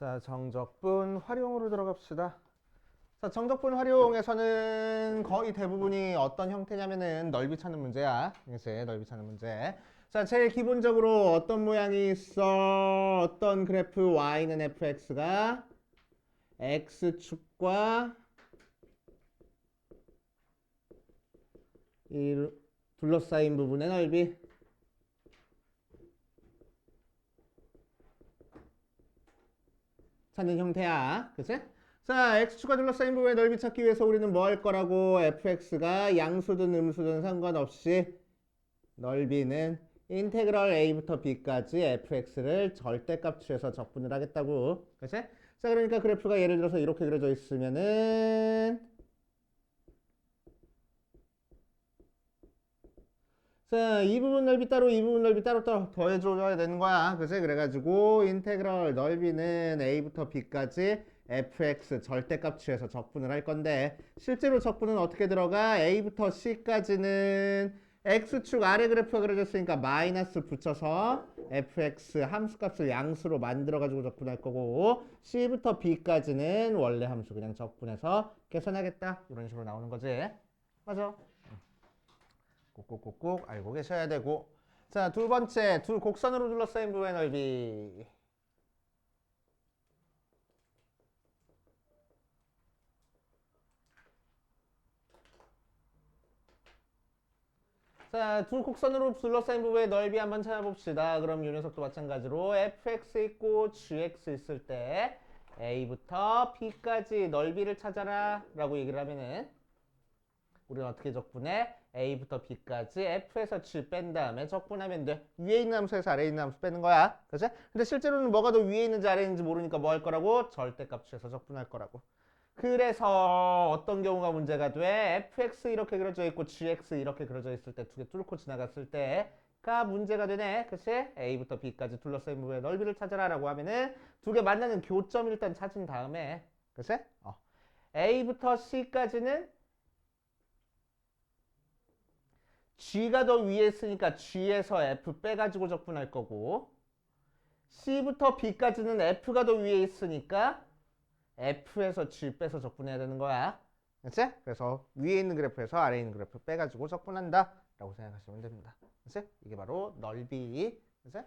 자, 정적분 활용으로 들어갑시다. 자, 정적분 활용에서는 거의 대부분이 어떤 형태냐면은 넓이 찾는 문제야. 이제 넓이 찾는 문제. 자, 제일 기본적으로 어떤 모양이 있어? 어떤 그래프 y는 fx가 x축과 이 둘러싸인 부분의 넓이 찾는 형태야. 그치? 자, x축과 둘러싸인 부분의 넓이 찾기 위해서 우리는 뭐 할 거라고? fx가 양수든 음수든 상관없이 넓이는 인테그럴 a부터 b까지 fx를 절대값 취해서 적분을 하겠다고. 그치? 자, 그러니까 그래프가 예를 들어서 이렇게 그려져 있으면은 자, 이 부분 넓이 따로 이 부분 넓이 따로 따로 더해줘야 되는 거야. 그치? 그래가지고 인테그럴 넓이는 a부터 b까지 fx 절대값 취해서 적분을 할 건데 실제로 적분은 어떻게 들어가? a부터 c까지는 x축 아래 그래프가 그려져 있으니까 마이너스 붙여서 fx 함수값을 양수로 만들어가지고 적분할 거고 c부터 b까지는 원래 함수 그냥 적분해서 계산하겠다. 이런 식으로 나오는 거지. 맞아. 꼭꼭꼭꼭 알고 계셔야 되고 자 두 번째 두 곡선으로 둘러싸인 부분의 넓이 자, 두 곡선으로 둘러싸인 부분의 넓이 한번 찾아봅시다. 그럼 이 녀석도 마찬가지로 fx 있고 gx 있을 때 a부터 b까지 넓이를 찾아라 라고 얘기를 하면은 우리는 어떻게 적분해? A부터 b까지 f에서 g 뺀 다음에 적분하면 돼. 위에 있는 함수에서 아래에 있는 함수 빼는 거야. 그치? 근데 실제로는 뭐가 더 위에 있는지 아래에 있는지 모르니까 뭐 할 거라고? 절대값 취해서 적분할 거라고. 그래서 어떤 경우가 문제가 돼? fx 이렇게 그려져 있고 gx 이렇게 그려져 있을 때 두 개 뚫고 지나갔을 때가 문제가 되네. 그치? a부터 b까지 둘러싸인 부분의 넓이를 찾아라 라고 하면은 두 개 만나는 교점 일단 찾은 다음에 그치? 어. a부터 c까지는 G가 더 위에 있으니까 G에서 F 빼가지고 적분할 거고 C부터 B까지는 F가 더 위에 있으니까 F에서 G 빼서 적분해야 되는 거야. 그치? 그래서 위에 있는 그래프에서 아래에 있는 그래프 빼가지고 적분한다 라고 생각하시면 됩니다. 그치? 이게 바로 넓이. 그치?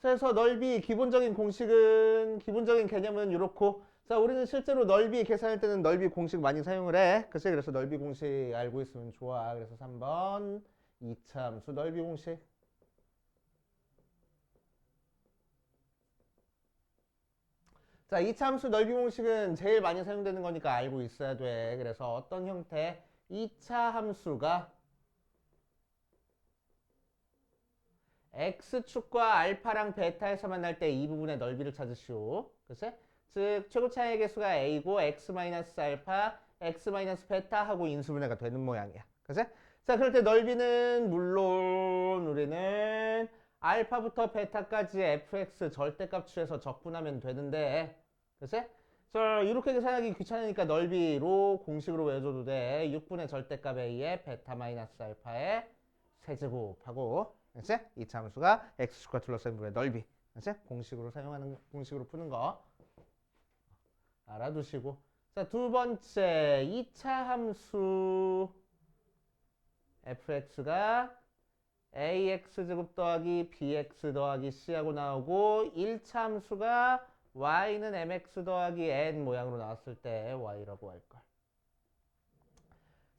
그래서 넓이 기본적인 공식은 기본적인 개념은 이렇고 자 우리는 실제로 넓이 계산할 때는 넓이 공식 많이 사용을 해. 그치? 그래서 넓이 공식 알고 있으면 좋아. 그래서 3번 2차 함수 넓이 공식. 자 2차 함수 넓이 공식은 제일 많이 사용되는 거니까 알고 있어야 돼. 그래서 어떤 형태? 2차 함수가 x축과 알파랑 베타에서 만날 때 이 부분의 넓이를 찾으시오. 그치? 즉 최고 차이의 개수가 a고 x 마이너스 알파, x 마이너스 베타 하고 인수분해가 되는 모양이야. 그치? 자, 그럴 때 넓이는 물론 우리는 알파부터 베타까지 fx 절대값 취해서 적분하면 되는데 그치? 자, 이렇게 계산하기 귀찮으니까 넓이로 공식으로 외워줘도 돼. 6분의 절대값 a에 베타 마이너스 알파의 세제곱하고 그치? 이 함수가 x축과 둘러싸인 부분의 넓이 그치? 공식으로 사용하는 공식으로 푸는 거 알아두시고 자 두 번째 2차 함수 fx가 ax제곱 더하기 bx 더하기 c하고 나오고 1차 함수가 y는 mx 더하기 n 모양으로 나왔을 때 y라고 할걸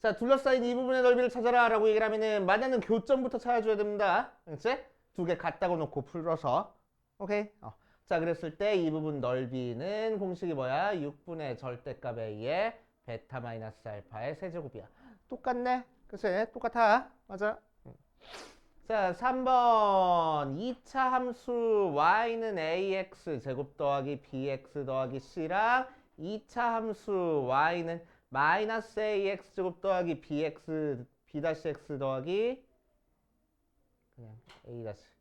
자, 둘러싸인 이 부분의 넓이를 찾아라 라고 얘기를 하면은 만나는 교점부터 찾아줘야 됩니다. 그치? 두 개 같다고 놓고 풀어서. 오케이? 어. 자, 그랬을 때 이 부분 넓이는 공식이 뭐야? 6분의 절대값 a의 베타 마이너스 알파의 세제곱이야. 똑같네? 그치? 똑같아. 맞아. 응. 자, 3번 2차 함수 y는 ax 제곱 더하기 bx 더하기 c랑 2차 함수 y는 마이너스 ax 제곱 더하기 bx b 다시 x 더하기 그냥 a 다시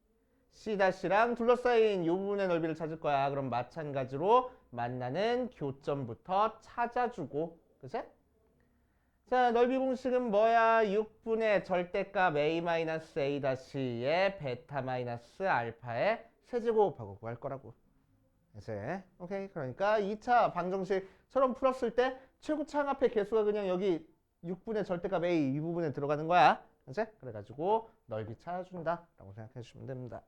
c 다시랑 둘러싸인 이 부분의 넓이를 찾을 거야. 그럼 마찬가지로 만나는 교점부터 찾아주고, 그치? 자, 넓이 공식은 뭐야? 6분의 절대값 a 마이너스 a 다시의 베타 마이너스 알파의 세제곱하고 구할 거라고. 이제 오케이 그러니까 2차 방정식처럼 풀었을 때 최고차항 앞에 개수가 그냥 여기 6분의 절대값 a 이 부분에 들어가는 거야 이제 그래가지고 넓이 찾아준다라고 생각해 주시면 됩니다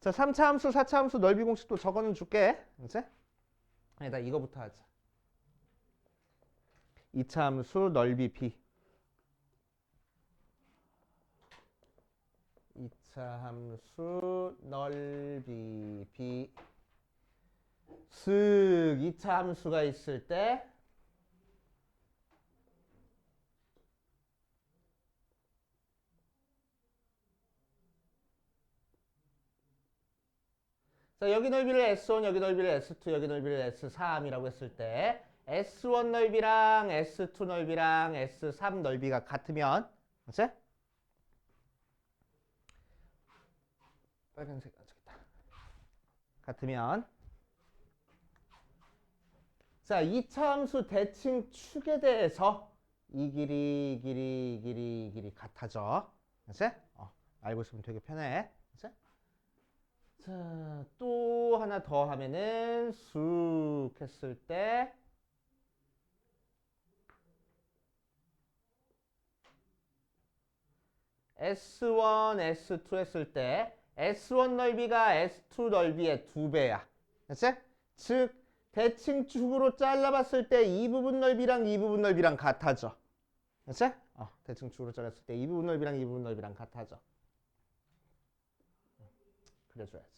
자 3차 함수 4차 함수 넓이 공식도 적어는 줄게. 이제 아니다 이거부터 하자. 2차 함수 넓이 b 2차 함수 넓이 b 슥 2차 함수가 있을 때 자, 여기 넓이를 S1, 여기 넓이를 S2, 여기 넓이를 S3이라고 했을 때 S1 넓이랑 S2 넓이랑 S3 넓이가 같으면 그치? 빨간색 안 저기다. 같으면 자, 2차 함수 대칭 축에 대해서 이 길이, 이 길이, 이 길이, 이 길이 같아져. 그치? 어, 알고 있으면 되게 편해. 자, 또 하나 더 하면은 쑥 했을 때 S1, S2 했을 때 S1 넓이가 S2 넓이의 두 배야. 그치? 즉 대칭 축으로 잘라봤을 때 이 부분 넓이랑 이 부분 넓이랑 같아져. 그치? 어, 대칭 축으로 잘랐을 때 이 부분 넓이랑 이 부분 넓이랑 같아져. 그래줘야지.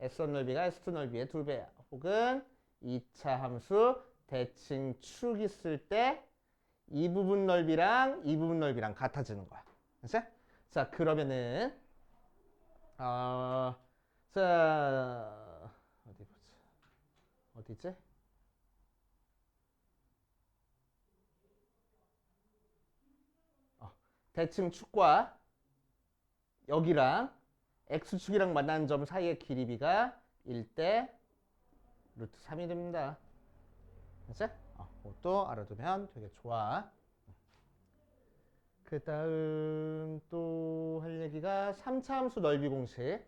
S1 넓이가 S2 넓이의 두 배야. 혹은 2차 함수 대칭 축 있을 때 이 부분 넓이랑 이 부분 넓이랑 같아지는 거야. 그치? 자, 그러면은 어, 자 어디 보자. 어디지? 어, 대칭 축과 여기랑 x축이랑 만나는 점 사이의 길이비가 1대 루트 3이 됩니다. 그치? 어, 그것도 알아두면 되게 좋아. 그 다음 또 할 얘기가 3차 함수 넓이 공식.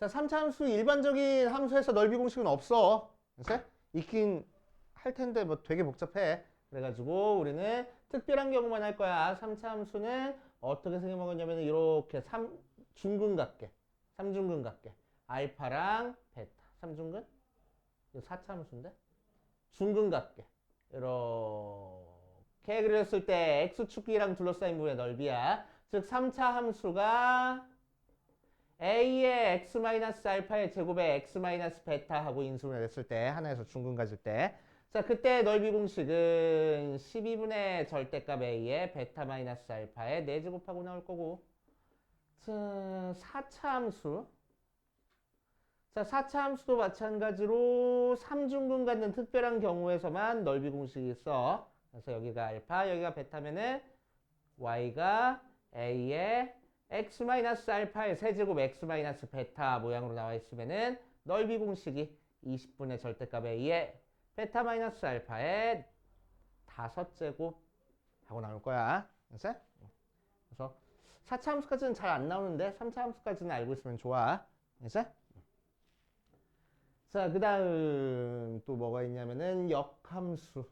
자, 3차 함수 일반적인 함수에서 넓이 공식은 없어. 그치? 있긴 할 텐데 뭐 되게 복잡해. 그래가지고 우리는 특별한 경우만 할 거야. 3차 함수는 어떻게 생겨먹었냐면 이렇게 3 중근각계, 3중근각계, 알파랑 베타, 3중근? 이거 4차 함수인데? 중근각계 이렇게 그렸을 때 x축이랑 둘러싸인 부분의 넓이야. 즉 3차 함수가 a의 x 마이너스 알파의 제곱에 x 마이너스 베타 하고 인수분해 했을 때 하나에서 중근 가질 때. 자, 그때 넓이 공식은 12분의 절대값 a의 베타 마이너스 알파의 4제곱하고 나올 거고. 자, 4차 함수. 자, 4차 함수도 마찬가지로 3중근 갖는 특별한 경우에서만 넓이 공식이 있어. 그래서 여기가 알파, 여기가 베타면은 y가 a의 x 마이너스 알파의 세제곱 x 마이너스 베타 모양으로 나와 있으면은 넓이 공식이 20분의 절대값 a의 베타 마이너스 알파의 다섯 제곱 하고 나올 거야. 그래서 그래서 4차 함수까지는 잘 안 나오는데 3차 함수까지는 알고 있으면 좋아. 그래서 자, 그 다음 또 뭐가 있냐면은 역함수.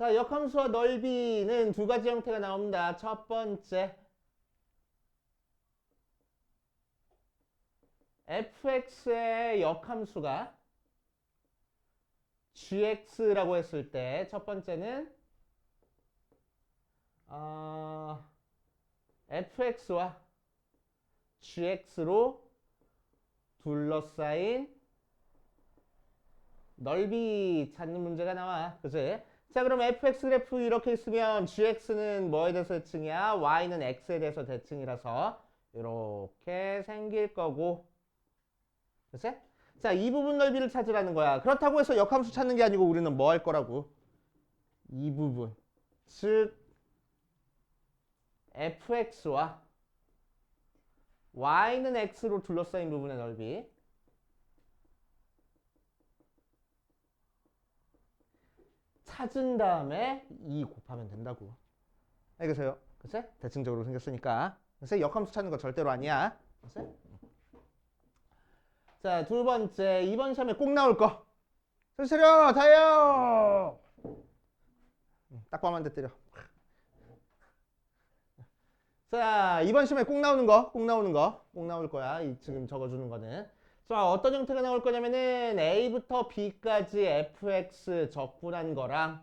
자, 역함수와 넓이는 두 가지 형태가 나옵니다. 첫 번째, fx의 역함수가 gx라고 했을 때 첫 번째는 어, fx와 gx로 둘러싸인 넓이 찾는 문제가 나와. 그치? 자, 그럼 fx 그래프 이렇게 있으면 gx는 뭐에 대해서 대칭이야? y는 x에 대해서 대칭이라서 이렇게 생길 거고. 그치? 자, 이 부분 넓이를 찾으라는 거야. 그렇다고 해서 역함수 찾는 게 아니고 우리는 뭐 할 거라고? 이 부분. 즉, fx와 y는 x로 둘러싸인 부분의 넓이 찾은 다음에 2 곱하면 된다고. 알겠어요? 그치? 대칭적으로 생겼으니까. 그래서 역함수 찾는 거 절대로 아니야. 그치? 자, 두 번째. 이번 시험에 꼭 나올 거. 손 차려! 다요! 음, 딱 봐만 대 때려. 자, 이번 시험에 꼭 나오는 거, 꼭 나오는 거, 꼭 나올 거야. 이 지금 적어주는 거는. 자, 어떤 형태가 나올 거냐면은 A부터 B까지 fx 적분한 거랑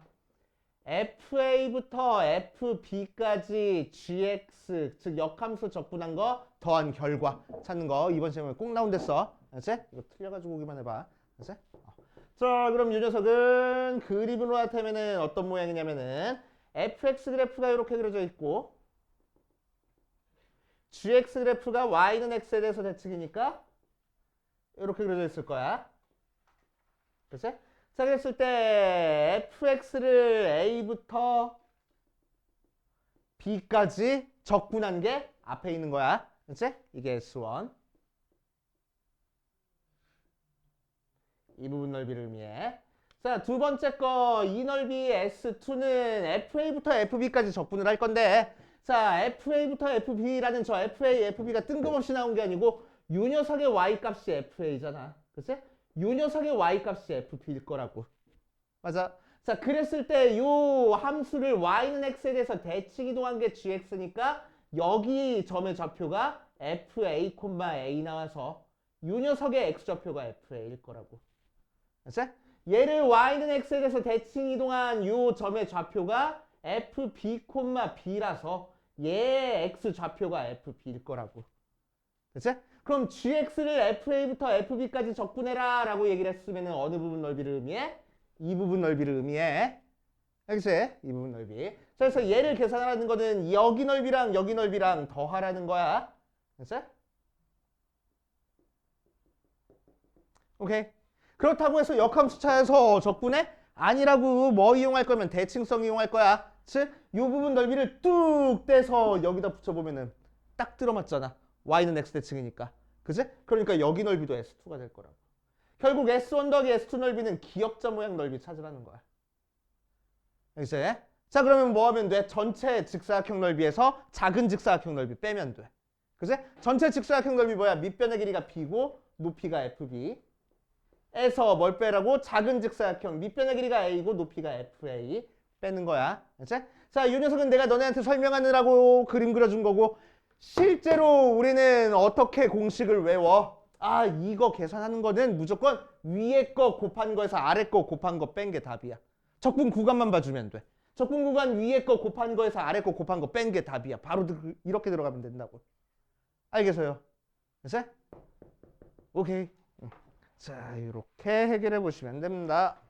FA부터 FB까지 GX, 즉 역함수 적분한 거 더한 결과 찾는 거 이번 시험에 꼭 나온댔어. 알았지? 이거 틀려가지고 오기만 해봐. 알았지? 어. 자, 그럼 이 녀석은 그림으로 나타내면은 어떤 모양이냐면은 fx 그래프가 이렇게 그려져 있고 gx 그래프가 y는 x에 대해서 대칭이니까 이렇게 그려져 있을 거야. 그치? 자, 그랬을 때 fx를 a부터 b까지 적분한 게 앞에 있는 거야. 그치? 이게 s1. 이 부분 넓이를 의미해. 자, 두 번째 거, 이 넓이 S2는 FA부터 FB까지 적분을 할 건데, 자, FA부터 FB라는 저 FA, FB가 뜬금없이 나온 게 아니고, 요 녀석의 Y 값이 FA잖아. 그치? 요 녀석의 Y 값이 FB일 거라고. 맞아. 자, 그랬을 때 요 함수를 Y는 X에 대해서 대칭 이동한 게 GX니까, 여기 점의 좌표가 FA, A 나와서, 요 녀석의 X 좌표가 FA일 거라고. 알았지? 얘를 y는 x에 대해서 대칭 이동한 요 점의 좌표가 fb, b라서 얘 x 좌표가 fb일 거라고. 그치? 그럼 gx를 fa부터 fb까지 적분해라 라고 얘기를 했으면 어느 부분 넓이를 의미해? 이 부분 넓이를 의미해. 알겠지? 이 부분 넓이. 자, 그래서 얘를 계산하라는 거는 여기 넓이랑 여기 넓이랑 더하라는 거야. 알겠지? 오케이. 그렇다고 해서 역함수차에서 적분해? 아니라고 뭐 이용할 거면 대칭성 이용할 거야. 즉, 이 부분 넓이를 뚝 떼서 여기다 붙여보면은 딱 들어맞잖아. Y는 x 대칭이니까. 그지? 그러니까 여기 넓이도 s2가 될 거라고. 결국 s1 더하기 s2 넓이는 기역자 모양 넓이 찾으라는 거야. 알겠지? 자, 그러면 뭐 하면 돼? 전체 직사각형 넓이에서 작은 직사각형 넓이 빼면 돼. 그지? 전체 직사각형 넓이 뭐야? 밑변의 길이가 b고 높이가 fb. 에서 뭘 빼라고? 작은 직사각형 밑변의 길이가 a고 높이가 fa 빼는 거야. 알지? 자, 이 녀석은 내가 너네한테 설명하느라고 그림 그려준 거고 실제로 우리는 어떻게 공식을 외워? 아, 이거 계산하는 거는 무조건 위에 거 곱한 거에서 아래 거 곱한 거 뺀 게 답이야. 적분 구간만 봐주면 돼. 적분 구간 위에 거 곱한 거에서 아래 거 곱한 거 뺀 게 답이야. 바로 드- 이렇게 들어가면 된다고. 알겠어요? 됐어? 오케이. 자, 이렇게 해결해 보시면 됩니다.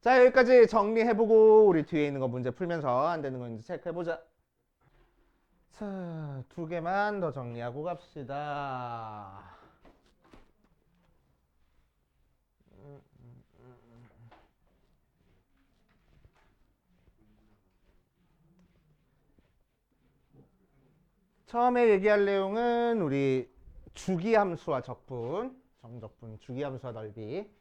자, 여기까지 정리해보고 우리 뒤에 있는 거 문제 풀면서 안 되는 거 이제 체크해보자. 자, 두 개만 더 정리하고 갑시다. 처음에 얘기할 내용은 우리 주기함수와 적분, 정적분, 주기함수와 넓이.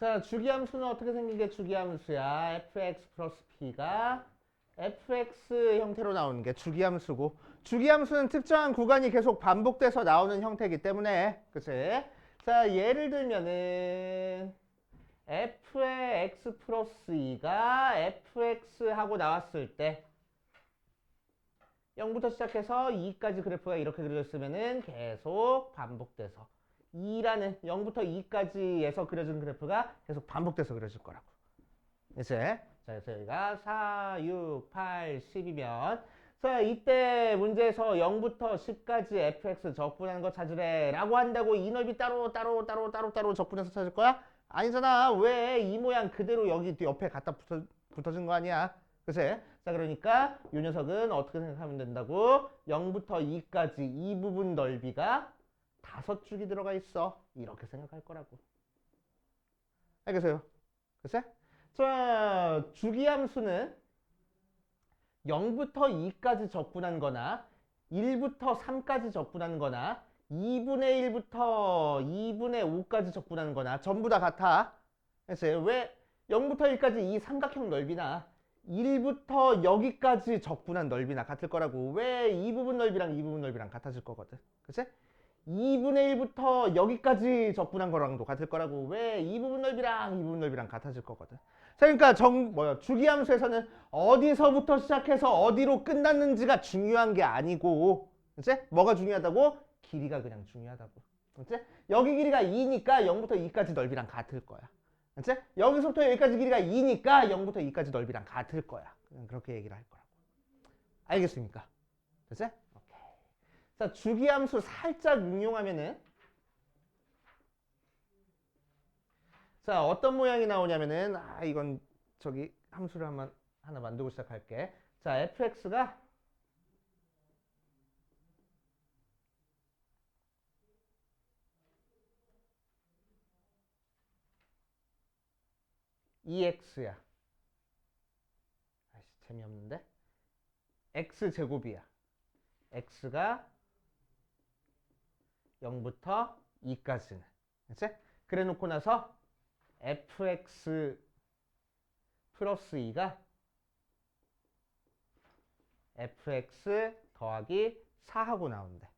자, 주기함수는 어떻게 생긴 게 주기함수야? fx 플러스 p가 fx 형태로 나오는 게 주기함수고 주기함수는 특정한 구간이 계속 반복돼서 나오는 형태이기 때문에 그치? 자, 예를 들면은 f의 x 플러스 2가 fx 하고 나왔을 때 0부터 시작해서 2까지 그래프가 이렇게 그려졌으면 은 계속 반복돼서 2라는 0부터 2까지에서 그려진 그래프가 계속 반복돼서 그려질 거라고. 이제 자, 그래서 여기가 4, 6, 8, 10이면 자, 이때 문제에서 0부터 10까지 fx 적분하는 거 찾으래 라고 한다고 이 넓이 따로 따로 따로 따로 따로 적분해서 찾을 거야? 아니잖아. 왜 이 모양 그대로 여기 옆에 갖다 붙어, 붙어진 거 아니야? 그치? 자, 그러니까 이 녀석은 어떻게 생각하면 된다고? 0부터 2까지 이 부분 넓이가 다섯 줄이 들어가 있어. 이렇게 생각할 거라고. 알겠어요? 그치? 자, 주기 함수는 0부터 2까지 적분한 거나 1부터 3까지 적분한 거나 2분의 1부터 2분의 5까지 적분한 거나 전부 다 같아. 그래서 왜 0부터 1까지 이 삼각형 넓이나 1부터 여기까지 적분한 넓이나 같을 거라고 왜 이 부분 넓이랑 이 부분 넓이랑 같아질 거거든. 그치? 2분의 1부터 여기까지 적분한 거랑도 같을 거라고 왜이 부분 넓이랑 이 부분 넓이랑 같아질 거거든. 자, 그러니까 정 뭐야 주기함수에서는 어디서부터 시작해서 어디로 끝났는지가 중요한 게 아니고, 그치? 뭐가 중요하다고? 길이가 그냥 중요하다고. 그치? 여기 길이가 2니까 0부터 2까지 넓이랑 같을 거야. 그치? 여기서부터 여기까지 길이가 2니까 0부터 2까지 넓이랑 같을 거야. 그렇게 얘기를 할 거라고. 알겠습니까? 됐지? 자, 주기함수 살짝 응용하면은 자, 어떤 모양이 나오냐면은 아, 이건 저기 함수를 한번 하나 만들고 시작할게. 자, fx가 EX야. 아이씨, 재미없는데? X 제곱이야. X가 0부터 2까지는. 그치? 그래 놓고 나서 fx 플러스 2가 fx 더하기 4하고 나온대.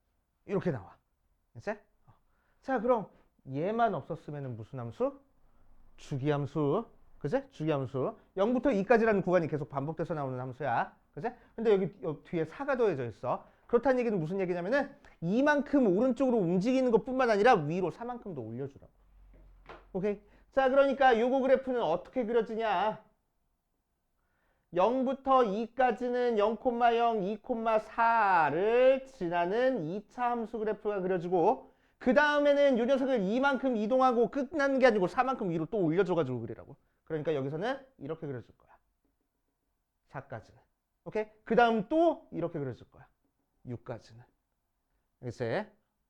이렇게 나와. 그치? 어. 자, 그럼 얘만 없었으면 무슨 함수? 주기함수. 그치? 주기함수. 0부터 2까지라는 구간이 계속 반복돼서 나오는 함수야. 그치? 근데 여기, 여기 뒤에 4가 더해져 있어. 그렇다는 얘기는 무슨 얘기냐면은 이만큼 오른쪽으로 움직이는 것뿐만 아니라 위로 4만큼도 올려주라고. 오케이? 자, 그러니까 요거 그래프는 어떻게 그려지냐? 0부터 2까지는 0,0, 2,4를 지나는 2차 함수 그래프가 그려지고 그 다음에는 요 녀석을 이만큼 이동하고 끝나는 게 아니고 4만큼 위로 또 올려줘가지고 그리라고. 그러니까 여기서는 이렇게 그려줄 거야. 4까지는. 오케이? 그 다음 또 이렇게 그려줄 거야. 6까지는. 알겠어요?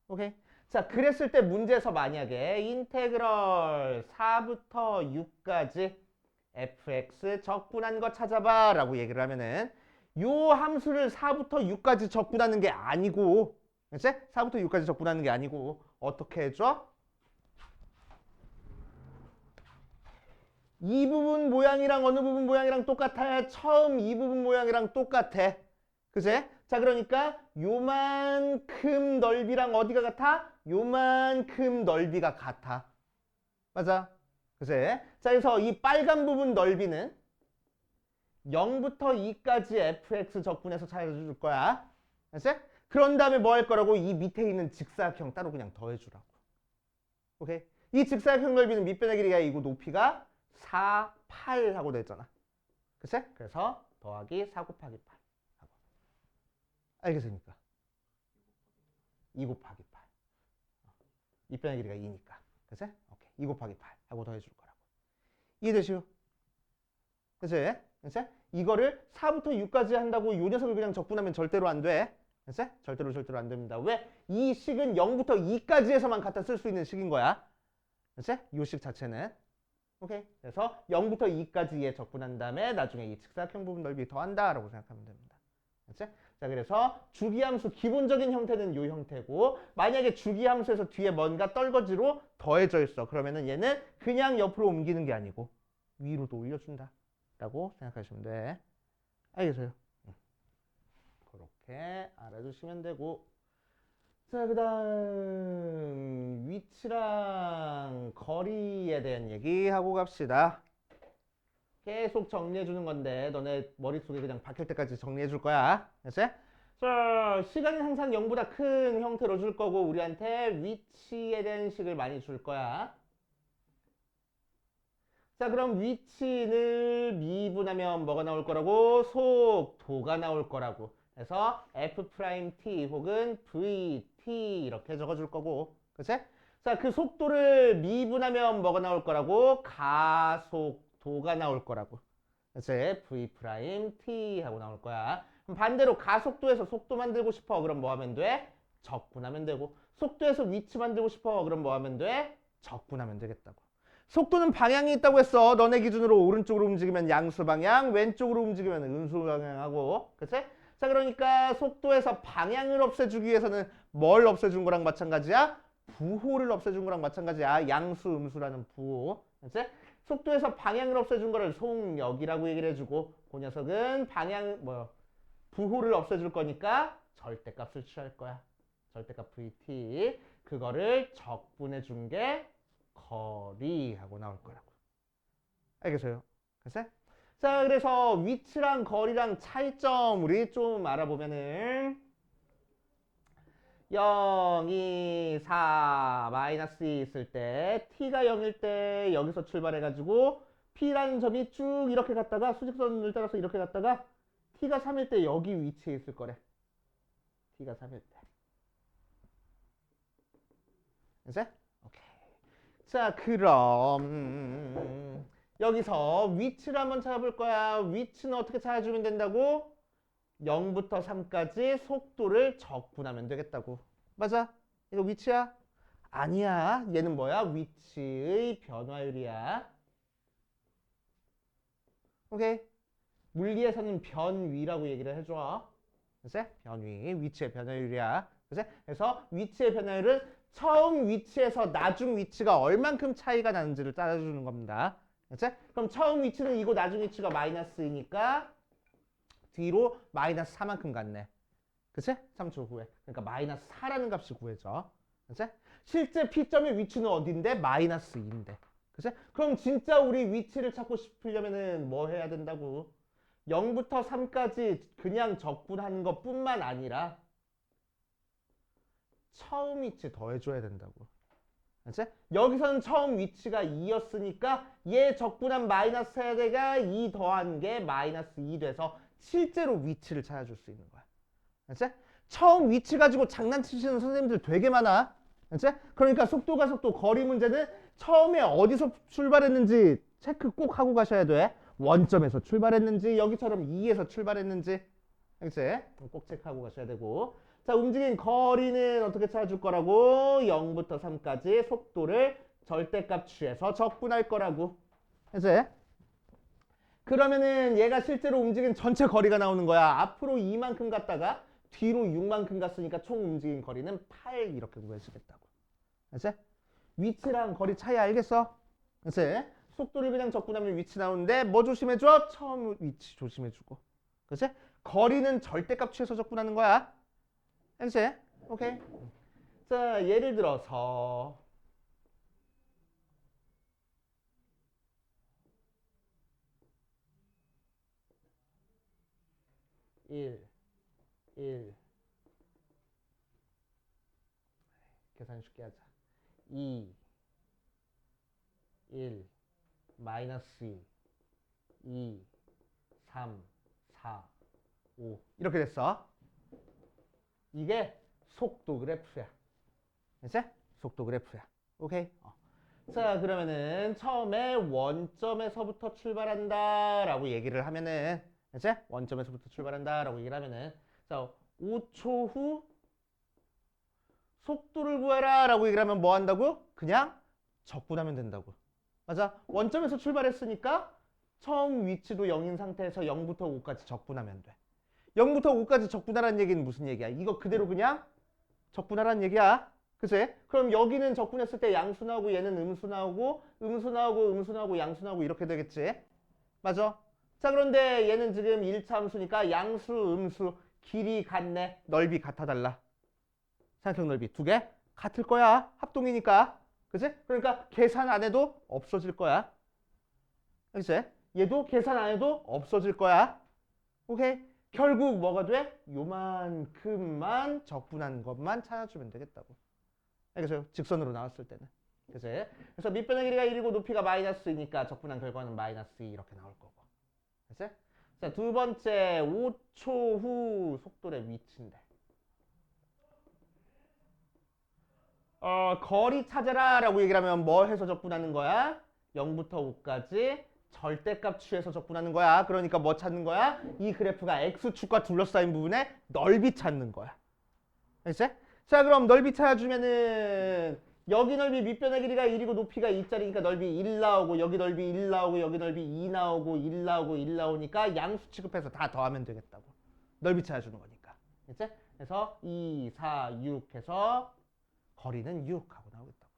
오케이? 자, 그랬을 때 문제에서 만약에 인테그럴 4부터 6까지 fx 적분한 거 찾아봐 라고 얘기를 하면은 요 함수를 4부터 6까지 적분하는 게 아니고 그치? 4부터 6까지 적분하는 게 아니고 어떻게 해줘? 이 부분 모양이랑 어느 부분 모양이랑 똑같아 처음 이 부분 모양이랑 똑같아 그치? 자 그러니까 요만큼 넓이랑 어디가 같아? 요만큼 넓이가 같아 맞아 그치? 자 그래서 이 빨간 부분 넓이는 0부터 2까지 fx 적분해서 찾아줄 거야 그치? 그런 다음에 뭐 할 거라고? 이 밑에 있는 직사각형 따로 그냥 더해주라고 오케이? 이 직사각형 넓이는 밑변의 길이가 이고 높이가 4, 8 하고 됐잖아 그치? 그래서 더하기 4 곱하기 8 하고 알겠습니까? 2 곱하기 8 밑변의 길이가 2니까 그치? 오케이 2 곱하기 8 하고 더해줄 거라고 이해되시오? 그치? 그치? 이거를 4부터 6까지 한다고 요 녀석을 그냥 적분하면 절대로 안 돼. 그치? 절대로 절대로 안 됩니다. 왜? 이 식은 0부터 2까지에서만 갖다 쓸 수 있는 식인 거야. 그치? 요식 자체는. 오케이? 그래서 0부터 2까지에 적분한 다음에 나중에 이 직사각형 부분 넓이 더한다 라고 생각하면 됩니다. 그치? 자, 그래서 주기함수 기본적인 형태는 요 형태고 만약에 주기함수에서 뒤에 뭔가 떨거지로 더해져 있어. 그러면은 얘는 그냥 옆으로 옮기는 게 아니고 위로도 올려준다. 라고 생각하시면 돼. 알겠어요? 응. 그렇게 알아주시면 되고 자, 그 다음 위치랑 거리에 대한 얘기 하고 갑시다. 계속 정리해 주는 건데 너네 머릿속에 그냥 박힐 때까지 정리해 줄 거야. 알았지? 자, 시간은 항상 0보다 큰 형태로 줄 거고 우리한테 위치에 대한 식을 많이 줄 거야. 자, 그럼 위치를 미분하면 뭐가 나올 거라고? 속도가 나올 거라고. 그래서 F'T 혹은 VT 이렇게 적어줄 거고. 그치? 자, 그 속도를 미분하면 뭐가 나올 거라고? 가속 도가 나올 거라고. 그치? V''T 하고 나올 거야. 그럼 반대로 가속도에서 속도 만들고 싶어. 그럼 뭐 하면 돼? 적분하면 되고. 속도에서 위치 만들고 싶어. 그럼 뭐 하면 돼? 적분하면 되겠다고. 속도는 방향이 있다고 했어. 너네 기준으로 오른쪽으로 움직이면 양수 방향, 왼쪽으로 움직이면 음수 방향하고. 그치? 자, 그러니까 속도에서 방향을 없애주기 위해서는 뭘 없애준 거랑 마찬가지야? 부호를 없애준 거랑 마찬가지야. 양수, 음수라는 부호. 그치? 속도에서 방향을 없애준 거를 속력이라고 얘기를 해주고 그 녀석은 방향 뭐 부호를 없애줄 거니까 절대값을 취할 거야. 절대값 VT 그거를 적분해 준 게 거리 하고 나올 거라고. 알겠어요? 글쎄? 자, 그래서 위치랑 거리랑 차이점 우리 좀 알아보면은 0, 2, 4, 마이너스 2 있을 때 t가 0일 때 여기서 출발해가지고 p라는 점이 쭉 이렇게 갔다가 수직선을 따라서 이렇게 갔다가 t가 3일 때 여기 위치에 있을 거래. t가 3일 때. 이제? 오케이. 자, 그럼 음, 여기서 위치를 한번 찾아볼 거야. 위치는 어떻게 찾아주면 된다고? 0부터 3까지 속도를 적분하면 되겠다고. 맞아? 이거 위치야? 아니야. 얘는 뭐야? 위치의 변화율이야. 오케이. 물리에서는 변위라고 얘기를 해줘. 그치? 변위, 위치의 변화율이야. 그치? 그래서 위치의 변화율은 처음 위치에서 나중 위치가 얼만큼 차이가 나는지를 따라주는 겁니다. 그치? 그럼 처음 위치는 이고 나중 위치가 마이너스이니까 뒤로 마이너스 4만큼 갔네. 그치? 3초 후에. 그러니까 마이너스 4라는 값이 구해져. 그치? 실제 P점의 위치는 어딘데? 마이너스 2인데. 그치? 그럼 진짜 우리 위치를 찾고 싶으려면은 뭐 해야 된다고? 0부터 3까지 그냥 적분하는 것 뿐만 아니라 처음 위치 더해줘야 된다고. 그치? 여기서는 처음 위치가 2였으니까 얘 적분한 마이너스 세대가 2 더한 게 마이너스 2 돼서 실제로 위치를 찾아줄 수 있는 거야. 그치? 처음 위치 가지고 장난치시는 선생님들 되게 많아. 그치? 그러니까 속도가 속도, 거리 문제는 처음에 어디서 출발했는지 체크 꼭 하고 가셔야 돼. 원점에서 출발했는지, 여기처럼 2에서 출발했는지. 그치? 꼭 체크하고 가셔야 되고. 자, 움직인 거리는 어떻게 찾아줄 거라고? 0부터 3까지 속도를 절대값 취해서 적분할 거라고. 그치? 그러면은 얘가 실제로 움직인 전체 거리가 나오는 거야. 앞으로 2만큼 갔다가 뒤로 6만큼 갔으니까 총 움직인 거리는 8 이렇게 구해지겠다고. 그치? 위치랑 거리 차이 알겠어? 그치? 속도를 그냥 적분하면 위치 나오는데 뭐 조심해줘? 처음 위치 조심해주고. 그치? 거리는 절대값 취해서 적분하는 거야. 그치? 오케이. 자, 예를 들어서 1, 1 계산 쉽게 하자. 2 1 마이너스 2 2 3 4 5 이렇게 됐어. 이게 속도 그래프야. 이제 속도 그래프야. 오케이? 어. 자 그러면은 처음에 원점에서부터 출발한다 라고 얘기를 하면은 이제 원점에서부터 출발한다 라고 얘기를 하면은 자 5초 후 속도를 구해라 라고 얘기를 하면 뭐 한다고? 그냥 적분하면 된다고 맞아 원점에서 출발했으니까 처음 위치도 0인 상태에서 0부터 5까지 적분하면 돼 0부터 5까지 적분하라는 얘기는 무슨 얘기야? 이거 그대로 그냥 적분하라는 얘기야 그치? 그럼 여기는 적분했을 때 양수 나오고 얘는 음수 나오고 음수 나오고 음수 나오고 양수 나오고 이렇게 되겠지 맞아? 자 그런데 얘는 지금 1차 함수니까 양수, 음수, 길이 같네. 넓이 같아달라. 삼각형 넓이 두 개 같을 거야. 합동이니까. 그치? 그러니까 계산 안 해도 없어질 거야. 그치? 얘도 계산 안 해도 없어질 거야. 오케이? 결국 뭐가 돼? 요만큼만 적분한 것만 찾아주면 되겠다고. 알겠어요? 직선으로 나왔을 때는. 그치? 그래서 밑변의 길이가 1이고 높이가 마이너스이니까 적분한 결과는 마이너스 2 이렇게 나올 거고. 그치? 자, 두 번째 5초 후 속도의 위치인데. 어, 거리 찾아라 라고 얘기를 하면 뭐 해서 적분하는 거야? 0부터 5까지 절대값 취해서 적분하는 거야. 그러니까 뭐 찾는 거야? 이 그래프가 X축과 둘러싸인 부분에 넓이 찾는 거야. 알겠지? 자, 그럼 넓이 찾아주면은 여기 넓이 밑변의 길이가 1이고 높이가 2짜리니까 넓이 1 나오고 여기 넓이 1 나오고 여기 넓이 2 나오고 1 나오고 1 나오니까 양수 취급해서 다 더하면 되겠다고. 넓이 찾아주는 거니까. 그치? 그래서 2, 4, 6 해서 거리는 6 하고 나오겠다고.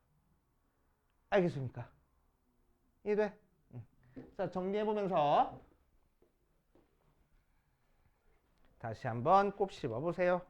알겠습니까? 이해돼? 응. 자, 정리해보면서 다시 한번 곱 씹어보세요.